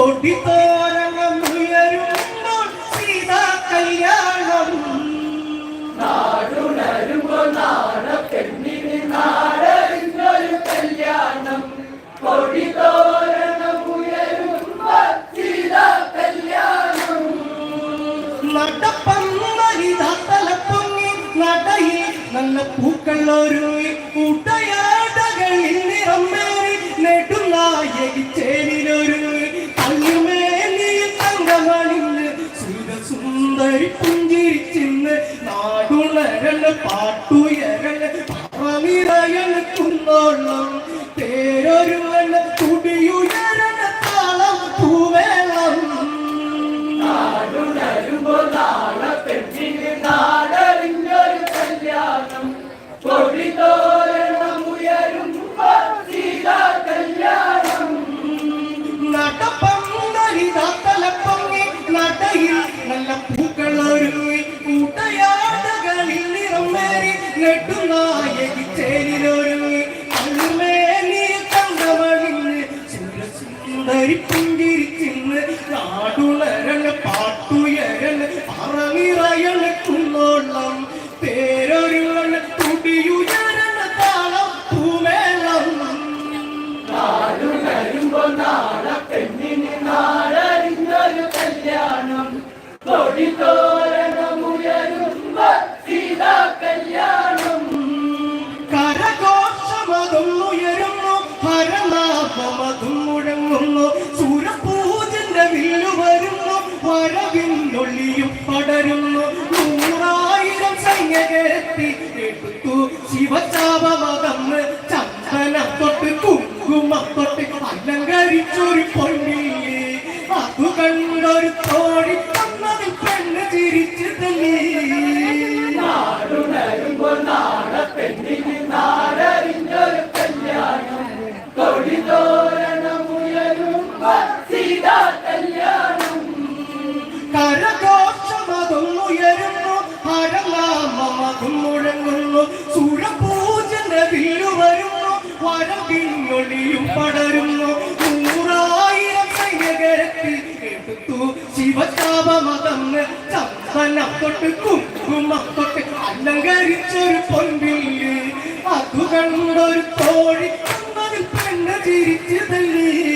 കൊടി തോരണം ഉയരുമ്പോൾ സീതാ കല്യാണം. നാടുണരുമ്പോ നാണപ്പെണ്ണിന് നാടറിഞ്ഞൊരു കല്യാണം. കൊടി തോരണമുയരുമ്പോ സീതാ കല്യാണം. നടപ്പന്നരിതലപ്പൊങ്ങി നടയിൽ നല്ല പൂക്കൾ ഒരു കുന്നോളം. താളം പൂവേളം. നാടുണരുമ്പോ നാടറിഞ്ഞൊരു കല്യാണം. സീതാ കല്യാണം. നടപ്പന്തലിതാത്തലപ്പൊങ്ങി നടയിൽ നല്ല പൂക്കളൊരു കൂട്ടയാടകളിൽ Let the light. വരവിന്നൊള്ളിയും പടരുന്നു. നൂറായിരം സൈന്യകെത്തി എടുത്തു. ശിവചാപമകന്ന് ചന്ദനം തൊട്ട് കുങ്കുമം തൊട്ട് അലങ്കരിച്ചൊരു പൊന്നില്ലേ? അതു കണ്ടൊരു തോടി തന്നതിൽ പെണ്ണ് ചിരിച്ചു എടുത്തു ശിവചാപമതന്ന് ചന്ദനം തൊട്ട് കുങ്കുമം തൊട്ട് അലങ്കരിച്ചൊരു പൊൻപില്ല് അതു തോഴി കണ്ടതിൽ പെണ്ണ് ചിരിച്ചു തല്ലി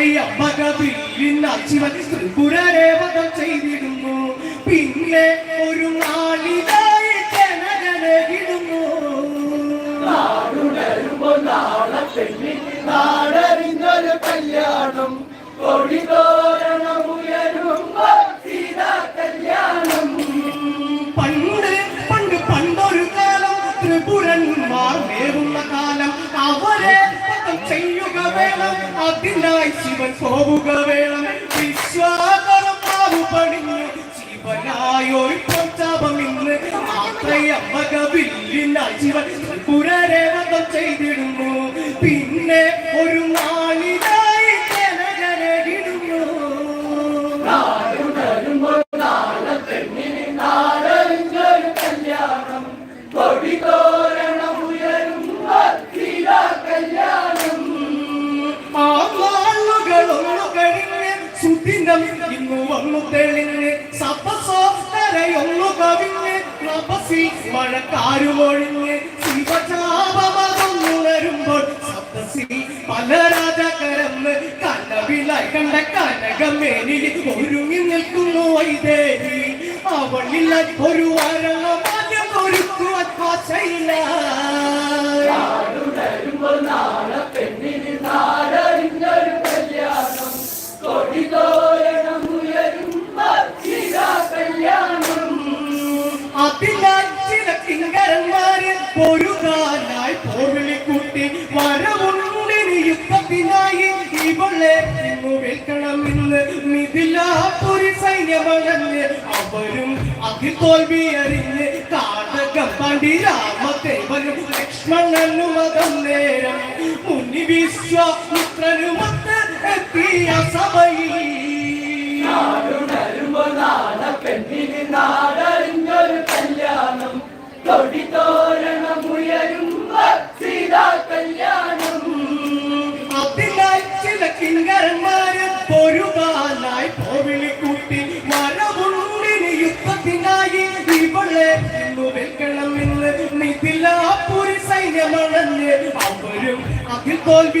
ആത്രയ ഭഗവില്ല ശിവൻ ത്രിപുരരെ വധം ചെയ്തിരുന്നു പിന്നെ ഒരു നാളിതായി ജനജനകിടുന്നു നാടറിഞ്ഞൊരു കല്യാണം. കൊടി അതിനായി ശിവൻ പോവുക വേണം. വിശ്വാസനം പണിഞ്ഞ് പണിഞ്ഞു ശിവനായൊരു പ്രചാപം ഇന്ന് ആത്രയ മകവില്ലിനായി ശിവൻ ത്രിപുരരെ വധം ചെയ്തിടുന്നു. പിന്നെ വന്നു തെളിഞ്ഞ് സപസോസ്തരയൊന്നു കവിഞ്ഞ് നപസി മഴക്കാരുമൊഴിഞ്ഞ് ശിവചാപമതൊന്നുണരുമ്പോൾ സപ്തസിൽ പല രാജകരന്ന് കനവിലായി കണ്ട കനകമേനിൽ ഒരുങ്ങി നിൽക്കുന്നു വൈദേഹി അവളില്ല ഒരു വരണം ഒരുക്കുവാൻ ആശയില്ല. ഇന്നു വിൽക്കണമെന്ന് മിഥിലാപുര സൈന്യമണഞ്ഞ് അവരും അതിൽ തോൽവി അറിഞ്ഞ് കാടകം പണ്ടി രാമദേവനും ലക്ഷ്മണനും മതം നേരം മുനി വിശ്വാമിത്രനുമൊത്ത് എത്തിയ സഭയിൽ. പെണ്ണിന് നാടറിഞ്ഞൊരു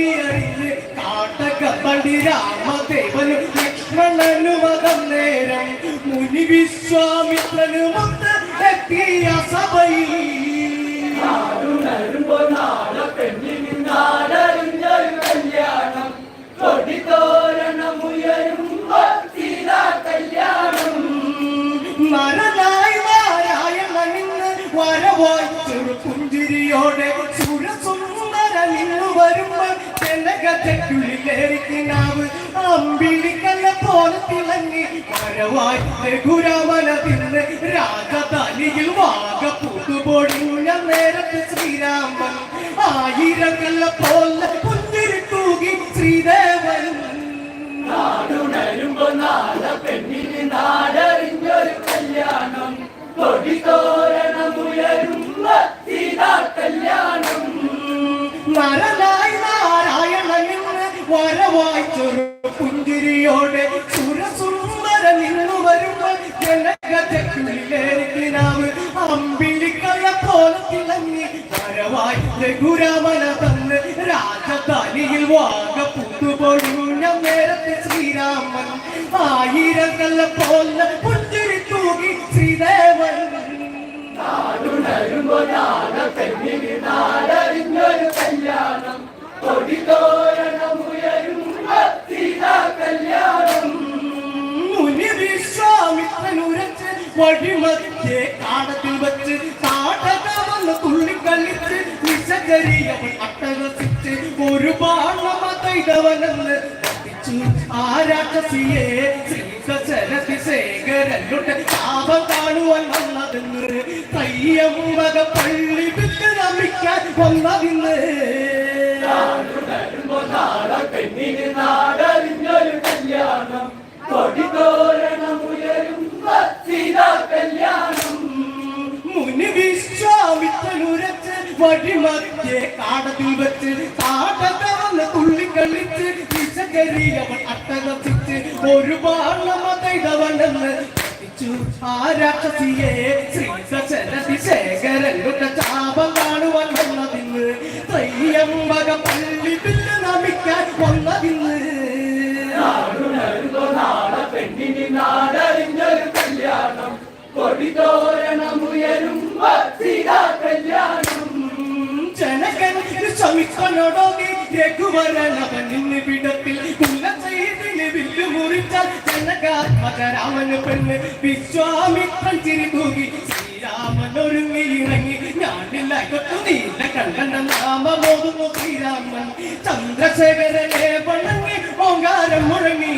അതിൽ തോൽവി അറിഞ്ഞ് കാട്ടക പണ്ടി രാമദേവനും ലക്ഷ്മണനും മതം നേരം മുനി വിശ്വാമിത്രനുമൊത്ത് എത്തിയ സഭയിൽ. കല്യാണം. തൊടിതോരണമുയരുമ്പോ സീതാ കല്യാണം. നരനായി നാരായണനിന്ന് വരവായി ചെറു പുഞ്ചിരിയോടെ ജനകജക്കുള്ളിലേറിക്കിനാവ് അമ്പിളിക്കല്ല പോലെ തിളങ്ങി. വരവായി രഘുരാമന തിന്ന് രാജധാനിയിൽ വാഗ പൂത്തുപൊടിഞ്ഞ നേരത്ത് ശ്രീരാമൻ. ആയിരക്കല്ല പോലെ പുഞ്ചിരി തൂകി ശ്രീദേവൻ. നാടുണരുമ്പോ നാള പെണ്ണിന് നാടറിഞ്ഞൊരു കല്യാണം. തൊടിതോരണമുയരുമ്പോ സീതാ കല്യാണം. നാരായണനിന്ന് വരവായി ചെറു പുഞ്ചിരിയോടെ സുരസുന്ദര നിന്നു വരുമ്പോൾ ജനകജക്കുള്ളിലേറിക്കിനാവ് അമ്പിളിക്കഴ പോലെ തിളങ്ങി വരവായി രഘുരാമന തന്ന് രാജധാനിയിൽ വാഗ പുതുപൊഴിഞ്ഞ നേരത്തെ ശ്രീരാമൻ. ആയിരക്കല്ല പോലെ പുഞ്ചിരി തൂകി ശ്രീദേവൻ. നാടുണരുമ്പോ നാള പെണ്ണിന് നാടറിഞ്ഞൊരു കല്യാണം. തൊടിതോരണമുയരുമ്പോ വഴിമധ്യേ കാടത്തിൽ വെച്ച് കാടകവന്ന് തുള്ളിക്കളിച്ച് വിശകരിയവൻ അട്ടഹസിച്ച് ഒരു ബാണമതൈതവനെന്ന് കത്തിച്ചു. ആ രാക്ഷസിയെ ശ്രീകരതി ശേഖരനുടെ താപം കാണുവാൻ വന്നതെന്ന് കയ്യമ്പക പള്ളി വിട്ട് നമിക്കാൻ വന്നതിന്ന്. പെണ്ണിന് നാടറിഞ്ഞൊരു കല്യാണം. തൊടിതോരണമുയരുമ്പോ സീതാ അട്ടകത്തിച്ച് ഒരു ചാപം കാണുവാൻ വന്നതിന്ന് ത്രയ്യമ്പക പള്ളി വില്ല് നമിക്കാൻ വന്നതിന്ന് കല്യാണം കൊടിതോരണമുയരുമ്പോ സീതാ കല്യാണം ജനകൻ ശ്രമിക്കനോടോകി രഘുവരനവൻ നിന്ന് വിടത്തിൽ കുല ചെയ്തിന് വില്ലു മുറിച്ചാൽ ജനകാത്മകരാമന് പെണ്ണ് വിശ്വാമിത്രൻ ചിരി തൂകി ഇറങ്ങി. ഞാനില്ല കൊത്തു നീല കണ്ണന നാമമോതുന്നു ശ്രീരാമൻ ചന്ദ്രശേഖരനെ വണങ്ങി ഓങ്കാരം മുഴങ്ങി.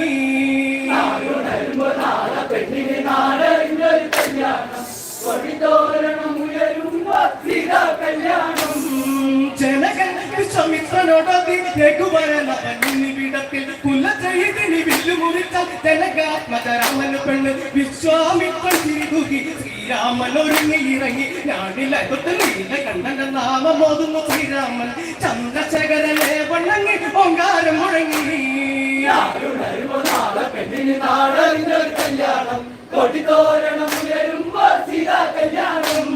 രഘുവരനവനിവിടത്തിൽ കുല ചെയ്തിനി ഒരുങ്ങി ഇറങ്ങി കണ്ണന്റെ നാമമോതുന്നു ശ്രീരാമൻ ചന്ദ്രശേഖരനെ വണ്ണങ്ങി ഓങ്കാരം മുഴങ്ങി നാടറിഞ്ഞൊരു കല്യാണം കൊടിതോരണമുയരുമ്പോ സീതാ കല്യാണം.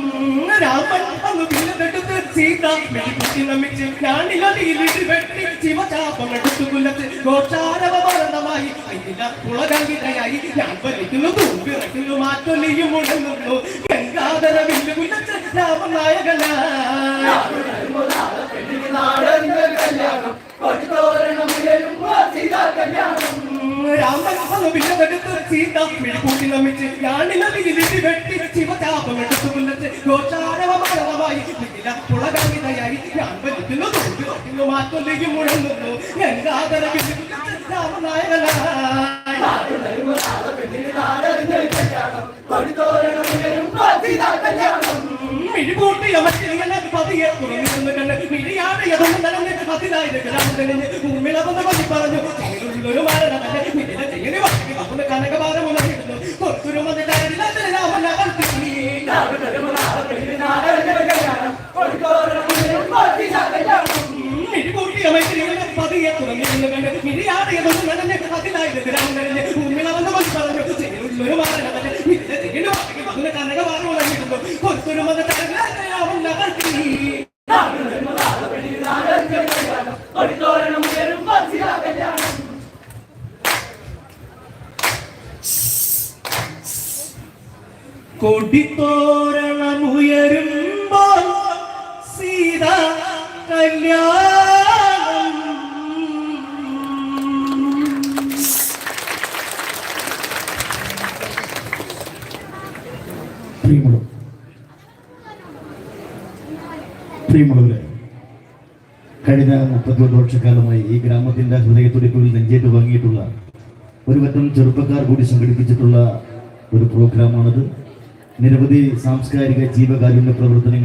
രാമൻ അങ്ങ് വില്ലെടുത്ത് സീത മെലിക്കുത്തി നമിച്ച് ഞാനിലടിയിലിട്ട് വെട്ടി ശിവചാപം എടുത്തു കുലച്ച് ഘോഷാരവമരണമായി അയില പുളകങ്കിതയായി ഞാൻ വലിക്കുന്നു തൂമ്പിറക്കുന്നു മാറ്റൊലിയും മുടങ്ങുന്നു ഗംഗാധര വില്ല് കുലച്ച് വിഷമെടുത്ത് സീത പിടികൂട്ടി നമിച്ച് ഞാണിനതി ഇരുട്ടി വെട്ടി ശിവചാപമെടുത്തു കൊല്ലത്ത് ഗോഷാരവമായി പുളകവിതയായി ഞാൻ വലിക്കുന്നു തോന്നുന്നു മാറ്റൊലിക്കും മുഴങ്ങുന്നു എന്റെ ആദരവ് രാമനായകനാ പിടികൂട്ടി നമിച്ച് പതിയെ തുറന്നിരുന്നു കണ്ട് മിഴിയാടിയതൊന്നും നടന്ന് അതിനായിട്ട് ഗ്രാമം തെളിഞ്ഞ് ഉമ്മിളവെന്ന് പതി പറഞ്ഞു. ഒരു മരണമല്ല മിഴിലെ ചെയ്യണി വാങ്ങി കൊടുത്തോരണം മുയലും സീതാ കല്യാണം മിഴിപൂട്ടിയ മറ്റിങ്ങനെ പതിയെ തുറന്നിരുന്നു കണ്ട് മിഴിയാടിയതൊന്നും നടന്ന് അതിനായിട്ട് ഗ്രാമം തെളിഞ്ഞ് ഉമ്മിളവെന്ന് പതി പറഞ്ഞു. ഒരു മരണമല്ല മിഴിലെ ചെയ്യണി വാങ്ങി അവന് കനകഭാരം ഉണർന്നിരുന്നു കൊറച്ചൊരു മതിലാരില്ലാത്ത രാമൻ അകർത്തി നാളെ വരുമ്പോ നാളെ പെണ്ണിന് നാളെ ഇന്നൊരു കല്യാണം കൊടുത്തോരണം മുയലും സീതാ കല്യാണം കൊടിത്തോരണമുയരുമ്പോൾ സീത കല്യാണം. പ്രിയമുള്ള പ്രിയമുള്ളവരെ കഴിഞ്ഞ മുപ്പത്തിയൊന്ന് വർഷക്കാലമായി ഈ ഗ്രാമത്തിന്റെ ഹൃദയത്തുടിപ്പിൽ നെഞ്ചേറ്റ് വാങ്ങിയിട്ടുള്ള ഒരു പറ്റം ചെറുപ്പക്കാർ കൂടി സംഘടിപ്പിച്ചിട്ടുള്ള ഒരു പ്രോഗ്രാമാണിത്. നിരവധി സാംസ്കാരിക ജീവകാരുണ്യ പ്രവർത്തനങ്ങൾ